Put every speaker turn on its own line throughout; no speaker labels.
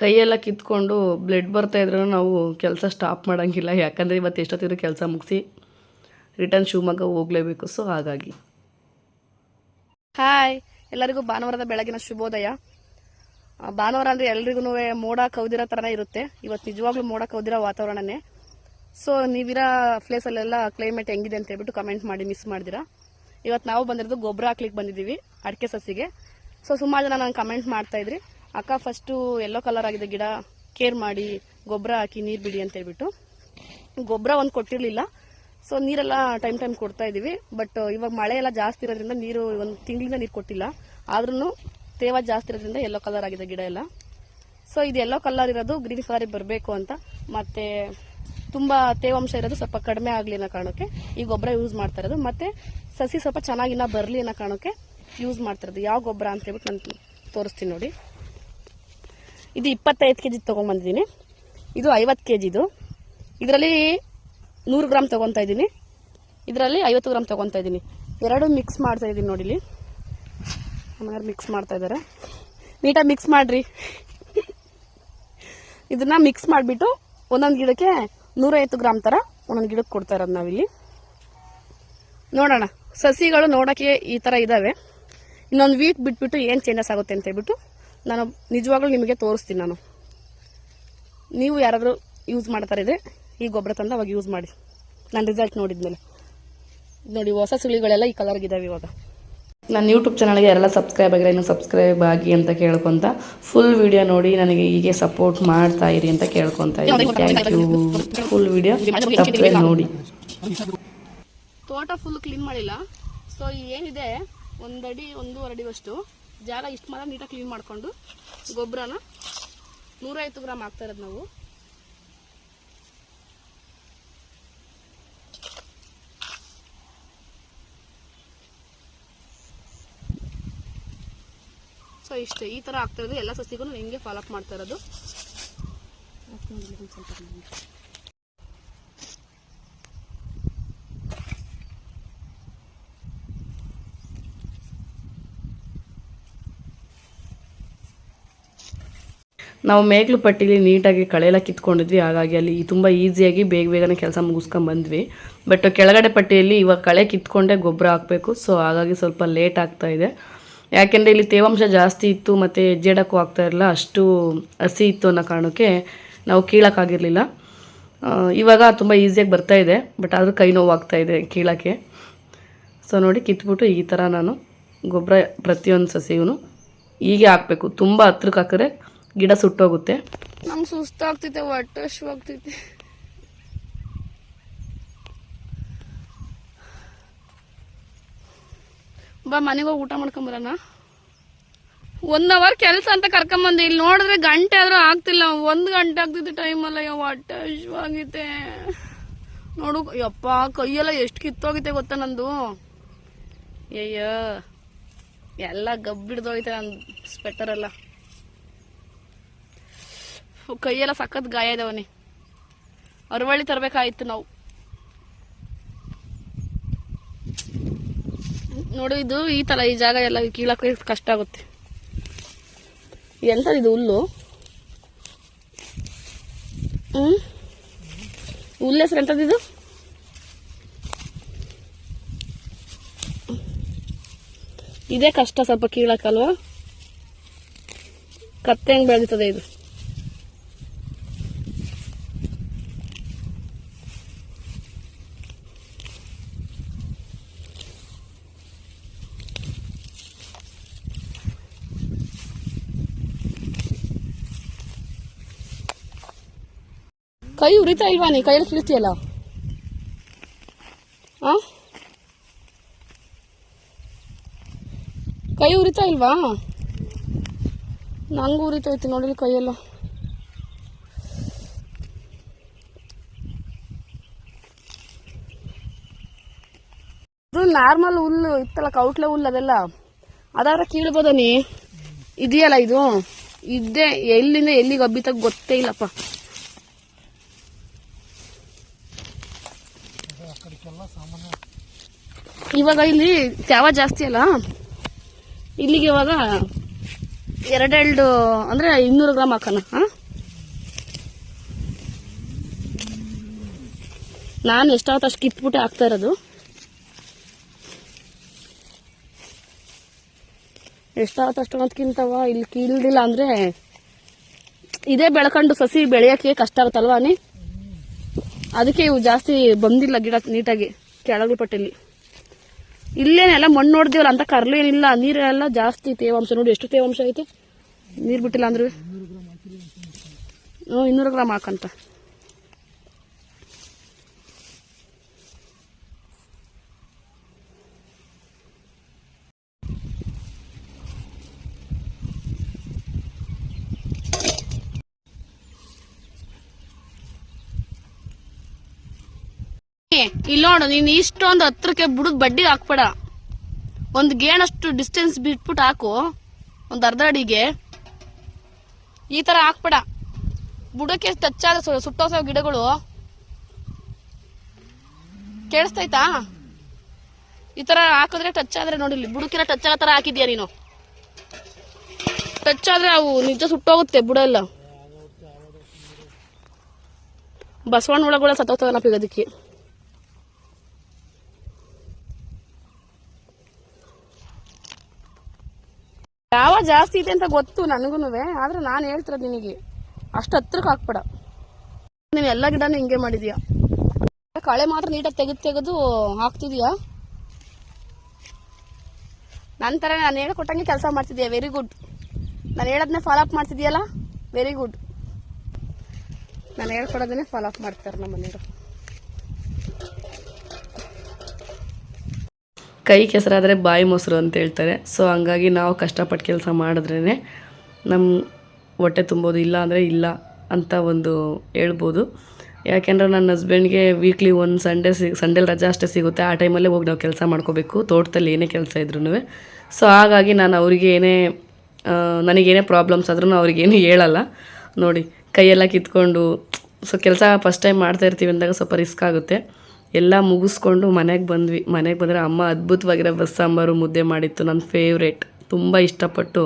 ಕೈಯೆಲ್ಲ ಕಿತ್ಕೊಂಡು ಬ್ಲಡ್ ಬರ್ತಾ ಇದ್ರೂ ನಾವು ಕೆಲಸ ಸ್ಟಾಪ್ ಮಾಡೋಂಗಿಲ್ಲ. ಯಾಕಂದರೆ ಇವತ್ತು ಎಷ್ಟೊತ್ತಿದ್ರು ಕೆಲಸ ಮುಗಿಸಿ ರಿಟರ್ನ್ ಶಿವಮೊಗ್ಗ ಹೋಗಲೇಬೇಕು. ಸೊ ಹಾಗಾಗಿ. ಹಾಯ್ ಎಲ್ಲರಿಗೂ ಭಾನುವಾರದ ಬೆಳಗಿನ ಶುಭೋದಯ. ಭಾನುವಾರ ಅಂದರೆ ಎಲ್ರಿಗೂ ಮೋಡ ಕೌದಿರೋ ಥರನೇ ಇರುತ್ತೆ. ಇವತ್ತು ನಿಜವಾಗ್ಲೂ ಮೋಡ ಕೌದಿರೋ ವಾತಾವರಣನೇ. ಸೊ ನೀವಿರೋ ಪ್ಲೇಸಲ್ಲೆಲ್ಲ ಕ್ಲೈಮೇಟ್ ಹೆಂಗಿದೆ ಅಂತ ಹೇಳ್ಬಿಟ್ಟು ಕಮೆಂಟ್ ಮಾಡಿ ಮಿಸ್ ಮಾಡಿದಿರಾ. ಇವತ್ತು ನಾವು ಬಂದಿರೋದು ಗೊಬ್ಬರ ಹಾಕ್ಲಿಕ್ಕೆ ಬಂದಿದ್ದೀವಿ, ಅಡಿಕೆ ಸಸಿಗೆ. ಸೊ ಸುಮಾರು ಜನ ನಾನು ಕಮೆಂಟ್ ಮಾಡ್ತಾ ಇದ್ರಿ. ಅಕ್ಕ ಫಸ್ಟು ಎಲ್ಲೋ ಕಲರ್ ಆಗಿದೆ ಗಿಡ ಕೇರ್ ಮಾಡಿ ಗೊಬ್ಬರ ಹಾಕಿ ನೀರು ಬಿಡಿ ಅಂತ ಹೇಳ್ಬಿಟ್ಟು. ಗೊಬ್ಬರ ಒಂದು ಕೊಟ್ಟಿರಲಿಲ್ಲ. ಸೊ ನೀರೆಲ್ಲ ಟೈಮ್ ಟೈಮ್ ಕೊಡ್ತಾ ಇದೀವಿ. ಬಟ್ ಇವಾಗ ಮಳೆ ಎಲ್ಲ ಜಾಸ್ತಿ ಇರೋದ್ರಿಂದ ನೀರು ಒಂದು ತಿಂಗಳಿಂದ ನೀರು ಕೊಟ್ಟಿಲ್ಲ. ಆದ್ರೂ ತೇವ ಜಾಸ್ತಿ ಇರೋದ್ರಿಂದ ಎಲ್ಲೋ ಕಲರ್ ಆಗಿದೆ ಗಿಡ ಎಲ್ಲ. ಸೊ ಇದು ಎಲ್ಲೋ ಕಲರ್ ಇರೋದು ಗ್ರೀನ್ ಕಲರಿಗೆ ಬರಬೇಕು ಅಂತ. ಮತ್ತೆ, ತುಂಬ ತೇವಾಂಶ ಇರೋದು ಸ್ವಲ್ಪ ಕಡಿಮೆ ಆಗಲಿ ಅನ್ನೋ ಕಾರಣಕ್ಕೆ ಈ ಗೊಬ್ಬರ ಯೂಸ್ ಮಾಡ್ತಾ ಇರೋದು. ಮತ್ತೆ, ಸಸಿ ಸ್ವಲ್ಪ ಚೆನ್ನಾಗಿ ಇನ್ನ ಬರಲಿ ಅನ್ನೋ ಕಾರಣಕ್ಕೆ ಯೂಸ್ ಮಾಡ್ತಾ ಇರೋದು. ಯಾವ ಗೊಬ್ಬರ ಅಂತ ಹೇಳ್ಬಿಟ್ಟು ನಾನು ತೋರಿಸ್ತೀನಿ ನೋಡಿ. ಇದು ಇಪ್ಪತ್ತೈದು ಕೆ ಜಿ ತೊಗೊಂಬಂದಿದ್ದೀನಿ. ಇದು ಐವತ್ತು ಕೆ ಜಿದು ಇದರಲ್ಲಿ ನೂರು ಗ್ರಾಮ್ ತೊಗೊತಾ ಇದ್ದೀನಿ. ಇದರಲ್ಲಿ ಐವತ್ತು ಗ್ರಾಮ್ ತೊಗೊತಾ ಇದ್ದೀನಿ. ಎರಡು ಮಿಕ್ಸ್ ಮಾಡ್ತಾ ಇದ್ದೀನಿ ನೋಡಿ ಇಲ್ಲಿ. ನಮ್ಮನೆಯವ್ರು ಮಿಕ್ಸ್ ಮಾಡ್ತಾ ಇದ್ದಾರೆ. ನೀಟಾಗಿ ಮಿಕ್ಸ್ ಮಾಡಿರಿ. ಇದನ್ನ ಮಿಕ್ಸ್ ಮಾಡಿಬಿಟ್ಟು ಒಂದೊಂದು ಗಿಡಕ್ಕೆ ನೂರೈವತ್ತು ಗ್ರಾಮ್ ಥರ ಒಂದೊಂದು ಗಿಡಕ್ಕೆ ಕೊಡ್ತಾ ಇರೋದು ನಾವಿಲ್ಲಿ. ನೋಡೋಣ. ಸಸಿಗಳು ನೋಡೋಕ್ಕೆ ಈ ಥರ ಇದ್ದಾವೆ ಇನ್ನೊಂದು ವೀಕ್ ಬಿಟ್ಬಿಟ್ಟು ಏನು ಚೇಂಜಸ್ ಆಗುತ್ತೆ ಅಂತ ಹೇಳ್ಬಿಟ್ಟು ನಾನು ನಿಜವಾಗ್ಲೂ ನಿಮಗೆ ತೋರಿಸ್ತೀನಿ ನಾನು. ನೀವು ಯಾರಾದರೂ ಯೂಸ್ ಮಾಡ್ತಾರಿದ್ರೆ ಈ ಗೊಬ್ಬರ ತಂದು ಅವಾಗ ಯೂಸ್ ಮಾಡಿ. ನಾನು ರಿಸಲ್ಟ್ ನೋಡಿದ್ಮೇಲೆ. ನೋಡಿ ಹೊಸ ಸುಳಿಗಳೆಲ್ಲ ಈ ಕಲರ್ಗಿದ್ದಾವೆ ಇವಾಗ. ನನ್ನ ಯೂಟ್ಯೂಬ್ ಚಾನಲ್ಗೆ ಯಾರೆಲ್ಲ ಸಬ್ಸ್ಕ್ರೈಬ್ ಆಗಿರೋ ಇನ್ನು ಸಬ್ಸ್ಕ್ರೈಬ್ ಆಗಿ ಅಂತ ಕೇಳ್ಕೊತ ಫುಲ್ ವಿಡಿಯೋ ನೋಡಿ ನನಗೆ ಹೀಗೆ ಸಪೋರ್ಟ್ ಮಾಡ್ತಾ ಇರಿ ಅಂತ ಕೇಳ್ಕೊತಾ ಇದ್ದೀನಿ ಥ್ಯಾಂಕ್ ಯು ಫುಲ್ ವಿಡಿಯೋ ನೋಡಿ. ತೋಟ ಫುಲ್ ಕ್ಲೀನ್ ಮಾಡಿಲ್ಲ. ಸೊ ಏನಿದೆ ಒಂದಡಿ ಒಂದೂವರೆ ಅಡಿವಷ್ಟು ಜಾಗ ಇಷ್ಟು ಮಾತ್ರ ನೀಟಾಗಿ ಕ್ಲೀನ್ ಮಾಡಿಕೊಂಡು ಗೊಬ್ಬರನ ನೂರೈವತ್ತು ಗ್ರಾಮ್ ಹಾಕ್ತಾ ಇರೋದು ನಾವು. ಸೊ ಇಷ್ಟೇ, ಈ ಥರ ಆಗ್ತಾ ಇರೋದು. ಎಲ್ಲ ಸಸಿಗೂ ಹಿಂಗೆ ಫಾಲೋ ಅಪ್ ಮಾಡ್ತಾ ಇರೋದು. ನಾವು ಮೇಗ್ಲು ಪಟ್ಟಿಲಿ ನೀಟಾಗಿ ಕಳೆಯೆಲ್ಲ ಕಿತ್ಕೊಂಡಿದ್ವಿ. ಹಾಗಾಗಿ ಅಲ್ಲಿ ತುಂಬ ಈಸಿಯಾಗಿ ಬೇಗ ಬೇಗನೆ ಕೆಲಸ ಮುಗಿಸ್ಕೊಂಬಂದ್ವಿ ಬಟ್ ಕೆಳಗಡೆ ಪಟ್ಟಿಯಲ್ಲಿ ಇವಾಗ ಕಳೆ ಕಿತ್ಕೊಂಡೇ ಗೊಬ್ಬರ ಹಾಕಬೇಕು. ಸೊ ಹಾಗಾಗಿ ಸ್ವಲ್ಪ ಲೇಟ್ ಆಗ್ತಾ ಇದೆ. ಯಾಕೆಂದರೆ ಇಲ್ಲಿ ತೇವಾಂಶ ಜಾಸ್ತಿ ಇತ್ತು ಮತ್ತು ಹೆಜ್ಜೆಡಕ್ಕೂ ಆಗ್ತಾ ಇರಲಿಲ್ಲ ಅಷ್ಟು ಹಸಿ ಇತ್ತು ಅನ್ನೋ ಕಾರಣಕ್ಕೆ ನಾವು ಕೀಳೋಕ್ಕಾಗಿರಲಿಲ್ಲ ಇವಾಗ ತುಂಬ ಈಸಿಯಾಗಿ ಬರ್ತಾ ಇದೆ. ಬಟ್ ಆದರೂ ಕೈ ನೋವು ಆಗ್ತಾ ಇದೆ ಕೀಳಕ್ಕೆ. ಸೊ ನೋಡಿ ಕಿತ್ಬಿಟ್ಟು ಈ ಥರ ನಾನು ಗೊಬ್ಬರ ಪ್ರತಿಯೊಂದು ಸಸಿಗೂ ಹೀಗೆ ಹಾಕಬೇಕು. ತುಂಬ ಹತ್ರಕ್ಕೆ ಹಾಕಿದ್ರೆ ಗಿಡ ಸುಟ್ಟೋಗುತ್ತೆ. ನಮ್ಗೆ ಸುಸ್ತಾಗ್ತೈತೆ ಹೊಟ್ಟೆ ಆಗ್ತೈತೆ ಬಾ, ಮನೆಗೆ ಹೋಗಿ ಊಟ ಮಾಡ್ಕೊಂಬರೋಣ. ಒನ್ ಅವರ್ ಕೆಲಸ ಅಂತ ಕರ್ಕೊಂಬಂದೆ ಇಲ್ಲಿ ನೋಡಿದ್ರೆ ಗಂಟೆ ಆದ್ರೂ ಆಗ್ತಿಲ್ಲ. ಒಂದು ಗಂಟೆ ಆಗ್ತಿದ್ದೆ ಟೈಮ್ ಅಲ್ಲ ಯಾವ ಹೊಟ್ಟೆ ಹಶ್ವಾಗಿದೆ ನೋಡು, ಯಪ್ಪ, ಕೈಯೆಲ್ಲ ಎಷ್ಟು ಕಿತ್ತೋಗೈತೆ ಗೊತ್ತಾ ನಂದು? ಅಯ್ಯ, ಎಲ್ಲ ಗಬ್ಬಿಡ್ದೋಗೈತೆ ನನ್ನ ಸ್ವೆಟರ್ ಎಲ್ಲ. ಕೈಯೆಲ್ಲ ಸಖತ್ ಗಾಯ ಇದಾವನಿ ಅರವಳ್ಳಿ ತರಬೇಕಾಯ್ತು ನಾವು. ನೋಡು ಇದು ಈ ತರ ಈ ಜಾಗ ಎಲ್ಲ ಕೀಳಕ್ಕೆ ಕಷ್ಟ ಆಗುತ್ತೆ. ಎಂತ ಇದು ಹುಲ್ಲು? ಹ್ಮ್? ಹುಲ್ಲು ಹೆಸರು ಎಂಥದ್ದು ಇದು? ಇದೇ ಕಷ್ಟ ಸ್ವಲ್ಪ ಕೀಳಕ್ಕಲ್ವಾ ಕತ್ತೆ ಹೆಂಗ್ ಬೆಳೀತದೆ ಇದು? ಕೈ ಉರಿತಾ ಇಲ್ವಾ ನೀ? ಕೈಯಲ್ಲಿ ಕೀಳ್ತೀಯಲ್ಲ? ಆ? ಕೈ ಉರಿತಾ ಇಲ್ವಾ? ನಂಗೂ ಉರಿತೈತಿ ನೋಡಿ ಕೈಯೆಲ್ಲ. ಇದು ನಾರ್ಮಲ್ ಹುಲ್ಲು ಇತ್ತಲ್ಲ, ಕೌಟ್ಲೆ ಹುಲ್ಲು ಅದೆಲ್ಲ. ಅದಾರ ಕೀಳ್ಬೋದ ನೀ? ಇದೆಯಲ್ಲ ಇದು? ಇದ್ದೇ ಎಲ್ಲಿಂದ ಎಲ್ಲಿಗೆ ಹಬ್ಬಿತ ಗೊತ್ತೇ ಇಲ್ಲಪ್ಪ. ಇವಾಗ ಇಲ್ಲಿ ತ್ಯಾವ ಜಾಸ್ತಿ ಅಲ್ಲ? ಇಲ್ಲಿಗೆ ಇವಾಗ ಎರಡೆರಡು, ಅಂದ್ರೆ ಇನ್ನೂರು ಗ್ರಾಮ್ ಹಾಕೋಣ, ಹಾಂ? ನಾನು ಎಷ್ಟಾಗುತ್ತೆ ಅಷ್ಟು ಕಿತ್ಬಿಟ್ಟೆ ಹಾಕ್ತಾ ಇರೋದು? ಎಷ್ಟಾಗುತ್ತೆ ಅಷ್ಟು ಅದಕ್ಕಿಂತವ ಇಲ್ಲಿ ಕೀಳ್ದಿಲ್ಲ ಅಂದ್ರೆ, ಇದೇ ಬೆಳ್ಕೊಂಡು ಸಸಿ ಬೆಳೆಯೋಕ್ಕೆ ಕಷ್ಟ ಆಗುತ್ತಲ್ವಾ, ನೀ? ಅದಕ್ಕೆ ಇವು ಜಾಸ್ತಿ ಬಂದಿಲ್ಲ ಗಿಡ ನೀಟಾಗಿ ಕೆಳಗು ಪಟ್ಟಲ್ಲಿ ಇಲ್ಲೇನೆಲ್ಲ ಮಣ್ಣು ನೋಡಿದೀವಲ್ಲ ಅಂತ ಕರ್ಲು ಏನಿಲ್ಲ ನೀರೆಲ್ಲ ಜಾಸ್ತಿ ತೇವಾಂಶ ನೋಡಿ ಎಷ್ಟು ತೇವಾಂಶ ಐತೆ? ನೀರು ಬಿಟ್ಟಿಲ್ಲ ಅಂದ್ರೆ ಹ್ಞೂ ಇನ್ನೂರು ಗ್ರಾಮ್ ಹಾಕಂತ. ಇಲ್ಲಿ ನೋಡು, ನೀನು ಇಷ್ಟೊಂದು ಹತ್ರಕ್ಕೆ ಬಿಡು ಬಡ್ಡಿ ಹಾಕ್ಬೇಡ. ಒಂದು ಗೇಣಷ್ಟು ಡಿಸ್ಟೆನ್ಸ್ ಬಿಟ್ಬಿಟ್ಟು ಹಾಕು. ಒಂದು ಅರ್ಧ ಅಡಿಗೆ. ಈ ತರ ಹಾಕ್ಬೇಡ. ಬುಡಕ್ಕೆ ಟಚ್ ಆದ ಸುಟ್ಟೋಸೋ ಗಿಡಗಳು. ಕೇಳಿಸ್ತೈತಾ? ಈ ತರ ಹಾಕಿದ್ರೆ ಟಚ್ ಆದ್ರೆ ನೋಡಿ ಇಲ್ಲಿ ಬುಡಕ್ಕಿನ ಟಚ್ ಆಗೋ ಥರ ಹಾಕಿದ್ಯಾ ನೀನು? ಟಚ್ ಆದರೆ ಅವು ನಿಜ ಸುಟ್ಟೋಗುತ್ತೆ ಬುಡ ಎಲ್ಲ. ಬಸವಣ್ಣ ಒಳಗೊಳ ಸತ್ತೋಗ್ತವೆ ನಮಗೆ ಅದಕ್ಕೆ ಯಾವ ಜಾಸ್ತಿ ಇದೆ ಅಂತ ಗೊತ್ತು ನನಗೂ ಆದ್ರೆ ನಾನು ಹೇಳ್ತಿರೋದು ನಿನಗೆ. ಅಷ್ಟು ಹತ್ರಕ್ಕೆ ಹಾಕ್ಬೇಡ. ನೀನು ಎಲ್ಲ ಗಿಡನೂ ಹಿಂಗೆ ಮಾಡಿದ್ಯಾ? ಕಳೆ ಮಾತ್ರ ನೀಟಾಗಿ ತೆಗೆದು ತೆಗೆದು ಹಾಕ್ತಿದ್ಯಾ? ನನ್ನ ಥರ ನಾನು ಹೇಳ್ಕೊಟ್ಟಂಗೆ ಕೆಲಸ ಮಾಡ್ತಿದ್ಯಾ? ವೆರಿ ಗುಡ್ ನಾನು ಹೇಳೋದನ್ನೇ ಫಾಲೋ ಅಪ್ ಮಾಡ್ತಿದ್ಯಲ್ಲ? ವೆರಿ ಗುಡ್ ನಾನು ಹೇಳ್ಕೊಡೋದನ್ನೇ ಫಾಲೋ ಅಪ್ ಮಾಡ್ತಾರೆ ನಮ್ಮ ಮನೆಯವರು
ಕೈ ಕೆಸರಾದರೆ ಬಾಯಿ ಮೊಸರು ಅಂತ ಹೇಳ್ತಾರೆ. ಸೊ ಹಂಗಾಗಿ ನಾವು ಕಷ್ಟಪಟ್ಟು ಕೆಲಸ ಮಾಡಿದ್ರೇ ನಮ್ಮ ಹೊಟ್ಟೆ ತುಂಬೋದು, ಇಲ್ಲ ಅಂದರೆ ಇಲ್ಲ ಅಂತ ಒಂದು ಹೇಳ್ಬೋದು. ಯಾಕೆಂದ್ರೆ ನನ್ನ ಹಸ್ಬೆಂಡ್ಗೆ ವೀಕ್ಲಿ ಒಂದು ಸಂಡೇ ಸಿ ಸಂಡೇಲಿ ರಜಾ ಅಷ್ಟೇ ಸಿಗುತ್ತೆ. ಆ ಟೈಮಲ್ಲೇ ಹೋಗಿ ನಾವು ಕೆಲಸ ಮಾಡ್ಕೋಬೇಕು. ತೋಟದಲ್ಲಿ ಏನೇ ಕೆಲಸ ಇದ್ರೂ ಸೊ ಹಾಗಾಗಿ ನಾನು ಅವ್ರಿಗೆ ಏನೇ ನನಗೇನೇ ಪ್ರಾಬ್ಲಮ್ಸ್ ಆದ್ರೂ ಅವ್ರಿಗೇನು ಹೇಳಲ್ಲ. ನೋಡಿ, ಕೈಯೆಲ್ಲ ಕಿತ್ಕೊಂಡು ಸೊ ಕೆಲಸ ಫಸ್ಟ್ ಟೈಮ್ ಮಾಡ್ತಾ ಇರ್ತೀವಿ ಅಂದಾಗ ಸ್ವಲ್ಪ ರಿಸ್ಕ್ ಆಗುತ್ತೆ. ಎಲ್ಲ ಮುಗಿಸ್ಕೊಂಡು ಮನೆಗೆ ಬಂದ್ವಿ. ಮನೆಗೆ ಬಂದರೆ ಅಮ್ಮ ಅದ್ಭುತವಾಗಿರೋ ಬಸ್ ಸಾಂಬಾರು ಮುದ್ದೆ ಮಾಡಿತ್ತು. ನನ್ನ ಫೇವ್ರೇಟ್ ತುಂಬ ಇಷ್ಟಪಟ್ಟು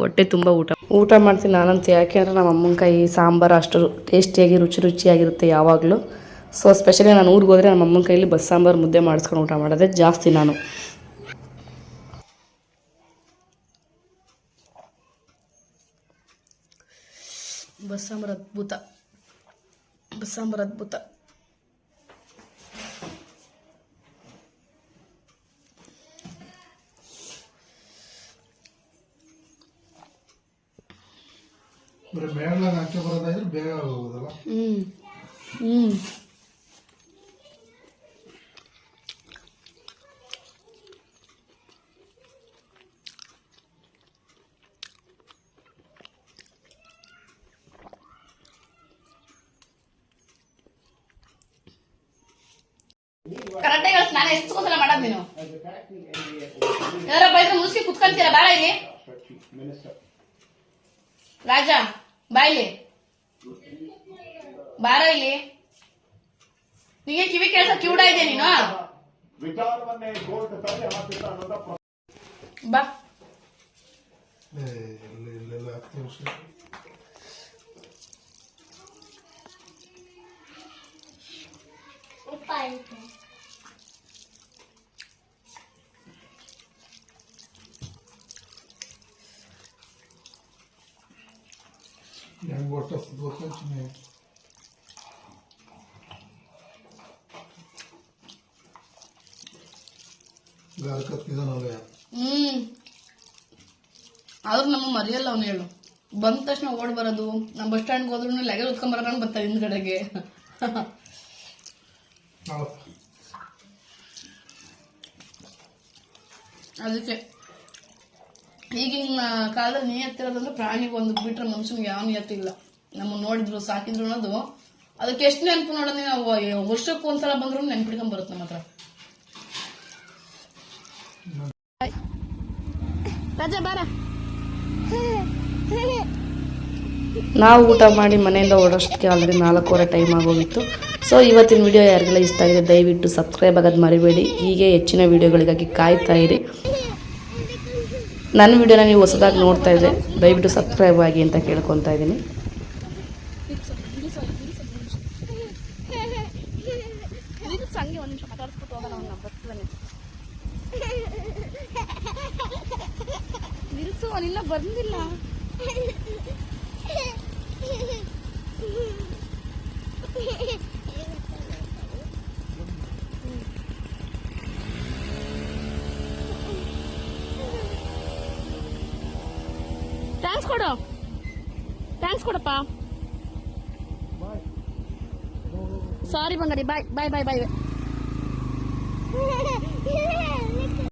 ಹೊಟ್ಟೆ ತುಂಬ ಊಟ. ಊಟ ಮಾಡ್ತೀನಿ ನಾನಂತ. ಯಾಕೆ ಅಂದರೆ ನಮ್ಮ ಅಮ್ಮನ ಕೈ ಸಾಂಬಾರು ಅಷ್ಟು ಟೇಸ್ಟಿಯಾಗಿ ರುಚಿ ರುಚಿಯಾಗಿರುತ್ತೆ ಯಾವಾಗಲೂ. ಸೊ ಸ್ಪೆಷಲಿ ನಾನು ಊರಿಗೆ ಹೋದರೆ ನಮ್ಮ ಅಮ್ಮನ ಕೈಯಲ್ಲಿ ಬಸ್ ಸಾಂಬಾರು ಮುದ್ದೆ ಮಾಡಿಸ್ಕೊಂಡು ಊಟ ಮಾಡೋದೇ ಜಾಸ್ತಿ ನಾನು.
ಬಸ್ ಸಾಂಬಾರು ಅದ್ಭುತ. ಬಸ್ ಸಾಂಬಾರು ಅದ್ಭುತ.
ಬರೀ ಬೇಡಲಾಗ ಹಾಕಿ ಬರೋದಾದ್ರೆ ಬೇಗ ಆಗೋದಲ್ಲ
ಹ್ಮ್. ಹ್ಮ್. ಕರೆಕ್ಟಾಗಿ ಹೇಳ್ತೀನಿ ನಾನು ಎಷ್ಟು ಸಲ ಮಾಡೋದು ನೀನು. ಯಾರ ಬೈದ್ರೆ ಮುಗಿಸಿ ಕುತ್ಕೊಂತೀರ ಬಾಳ ಇಲ್ಲಿ. ರಾಜ. ಬಾ ಇಲ್ಲಿ ಬಾರ ಇಲ್ಲಿ ನಿಂಗೆ ಕಿವಿ ಕೇಳ್ಸ ಕಿವುಡ ಇದೆ ನೀನು ಬಾ
ಏ, ಇಲ್ಲೆಲ್ಲ ಹತ್ತು ನಿಮಿಷ ಹೆಂಗ್ ಒಟ್ಟು ಗೊತ್ತಂತೀನಿ ಗಾರ್ಕತ್ತಿದಾನಲ್ಲ
ಹ್ಮ್. ಆದ್ರೂ ನಮ್ಮ ಮರೆಯಲ್ಲ ಅವ್ನು ಹೇಳು. ಬಂದ ತಕ್ಷಣ ಓಡ್ ಬರೋದು. ನಮ್ಮ ಬಸ್ ಸ್ಟ್ಯಾಂಡ್ಗೆ ಹೋದ್ರು ಲಗೇಜ್ ಉತ್ಕೊಂಡ್ ಬರೋಣ ಬರ್ತಾರೆ ಹಿಂದ್ಗಡೆಗೆ. ಅದಕ್ಕೆ ಈಗಿನ ಕಾಲದಲ್ಲಿ ನಿಯತ್ತಿರೋದಂದ್ರೆ ಪ್ರಾಣಿಗೆ ಒಂದು ಬಿಟ್ರೆ ಮನುಷ್ಯನಿಗೆ ಯಾವ ನಿಯತ್ತಿಲ್ಲ ನಮ್ಮ ನೋಡಿದ್ರು ಸಾಕಿದ್ರು ಅನ್ನೋದು. ಅದಕ್ಕೆ ಎಷ್ಟು ನೆನಪು ನೋಡೋದು ನಾವು? ವರ್ಷಕ್ಕೆ ಒಂದ್ಸಲ ಬಂದ್ರು ನೆನ್ಪಿಡ್ಕೊಂಡ್ ಬರುತ್ತೆ ನಮ್ಮ ಹತ್ರ. ರಾಜ ಬಾರ.
ನಾವು ಊಟ ಮಾಡಿ ಮನೆಯಿಂದ ಓಡೋಷ್ಟಕ್ಕೆ ಆಲ್ರೆಡಿ ನಾಲ್ಕೂವರೆ ಟೈಮ್ ಆಗೋಗಿತ್ತು. ಸೊ ಇವತ್ತಿನ ವಿಡಿಯೋ ಯಾರಿಗೆಲ್ಲ ಇಷ್ಟ ಆಗಿದೆ ದಯವಿಟ್ಟು ಸಬ್ಸ್ಕ್ರೈಬ್ ಆಗೋದು ಮರಿಬೇಡಿ. ಹೀಗೆ ಹೆಚ್ಚಿನ ವಿಡಿಯೋಗಳಿಗಾಗಿ ಕಾಯ್ತಾ ಇರಿ. ನನ್ನ ವಿಡಿಯೋನ ನೀವು ಹೊಸದಾಗಿ ನೋಡ್ತಾ ಇದ್ದರೆ ದಯವಿಟ್ಟು ಸಬ್ಸ್ಕ್ರೈಬ್ ಆಗಿ ಅಂತ ಕೇಳ್ಕೊತಾ ಇದ್ದೀನಿ.
ಹಂಗೆ ಒಂದು ನಿಮಿಷ ಮಾತಾಡಿಸ್ಬಿಟ್ಟು ಹೋಗೋಣ ಅವ್ನ ಬರ್ತಿದ್ದಾನೆ ನಿಲ್ಸು ಅವನಿನ್ನ ಬಂದಿಲ್ಲ ಥ್ಯಾಂಕ್ಸ್ ಕೊಡು. ಥ್ಯಾಂಕ್ಸ್ ಕೊಡಪ್ಪ. ಸಾರಿ ಬಂಗಾರಿ ಬಾಯ್ ಬಾಯ್ ಬಾಯ್ ಬಾಯ್